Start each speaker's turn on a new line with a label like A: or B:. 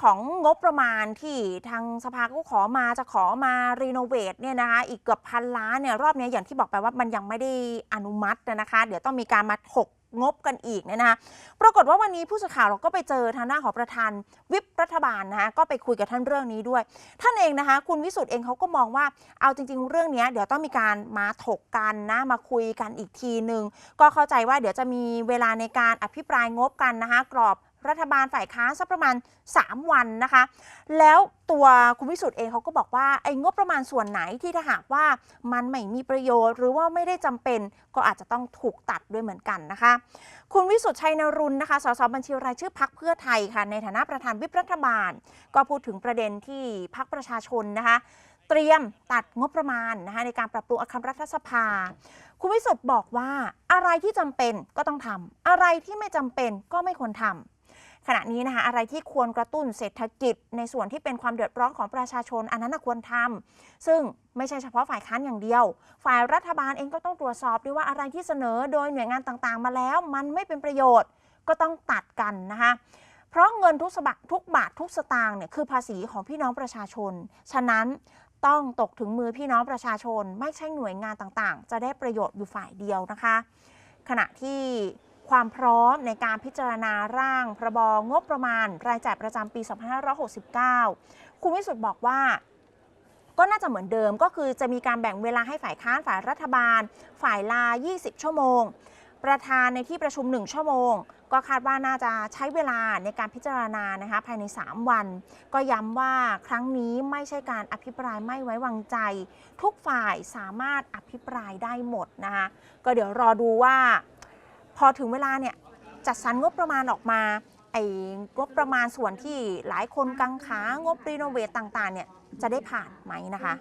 A: ของงบประมาณที่ทางสภาก็ขอมาจะขอมารีโนเวทเนี่ยนะคะอีกเกือบพันล้านเนี่ยรอบนี้อย่างที่บอกไปว่ามันยังไม่ได้อนุมัตินะคะ เดี๋ยวต้องมีการมาถกงบกันอีกเนี่ยนะคะปรากฏว่าวันนี้ผู้สื่อข่าวเราก็ไปเจอทางหน้าของประธานวิปรัฐบาลนะคะก็ไปคุยกับท่านเรื่องนี้ด้วย ท่านเองนะคะ คุณวิสุทธ์เองเขาก็มองว่าเอาจริง ๆ เรื่องนี้เดี๋ยวต้องมีการมาถกกันนะมาคุยกันอีกทีหนึ่งก็เข้าใจว่าเดี๋ยวจะมีเวลาในการอภิปรายงบกันนะคะกรอบ รัฐบาลฝ่ายค้านสักประมาณ 3 วันนะคะ แล้วตัวคุณวิสุทธ์เองเขาก็บอกว่าไอ้งบประมาณส่วนไหนที่ถ้าหากว่ามันไม่มีประโยชน์ หรือว่าไม่ได้จำเป็นก็อาจจะต้องถูกตัดด้วยเหมือนกันนะคะ คุณวิสุทธ์ชัยนรุนนะคะสสบัญชีรายชื่อพักเพื่อไทยค่ะในฐานะประธานวิปรัฐบาล ก็พูดถึงประเด็นที่พักประชาชนนะคะเตรียมตัดงบประมาณนะคะในการปรับปรุงอาคารรัฐสภา คุณวิสุทธ์บอกว่าอะไรที่จำเป็นก็ต้องทำอะไรที่ไม่จำเป็นก็ไม่ควรทำ ขณะนี้นะคะอะไรที่ควรกระตุ้นเศรษฐกิจ ในส่วนที่เป็นความเดือดร้อนของประชาชน อันนั้นควรทำซึ่งไม่ใช่เฉพาะฝ่ายค้านอย่างเดียว ฝ่ายรัฐบาลเองก็ต้องตรวจสอบด้วยว่าอะไรที่เสนอโดยหน่วยงานต่างๆ มาแล้ว มันไม่เป็นประโยชน์ ก็ต้องตัดกันนะคะเพราะเงินทุกสบะทุกบาททุกสตางค์เนี่ยคือภาษีของพี่น้องประชาชน ฉะนั้นต้องตกถึงมือพี่น้องประชาชน ไม่ใช่หน่วยงานต่างๆ จะได้ประโยชน์อยู่ฝ่ายเดียวนะคะ ขณะที่ ความพร้อมในการพิจารณาร่างพรบงบประมาณ รายจ่ายประจำปี 2569 คุณวิสุทธ์บอกว่าก็น่าจะเหมือนเดิมก็คือจะมีการแบ่งเวลาให้ฝ่ายค้านฝ่ายรัฐบาล ฝ่ายลา 20 ชั่วโมง ประธานในที่ประชุม 1 ชั่วโมง ก็คาดว่าน่าจะใช้เวลาในการพิจารณานะคะภายใน 3 วัน ก็ย้ำว่าครั้งนี้ไม่ใช่การอภิปรายไม่ไว้วางใจ ทุกฝ่ายสามารถอภิปรายได้หมดนะคะก็เดี๋ยวรอดูว่า พอถึงเวลาเนี่ยจัดสรรงบประมาณออกมาไอ้งบประมาณส่วนที่หลายคนกังขางบรีโนเวทต่างๆเนี่ยจะได้ผ่านไหมนะคะ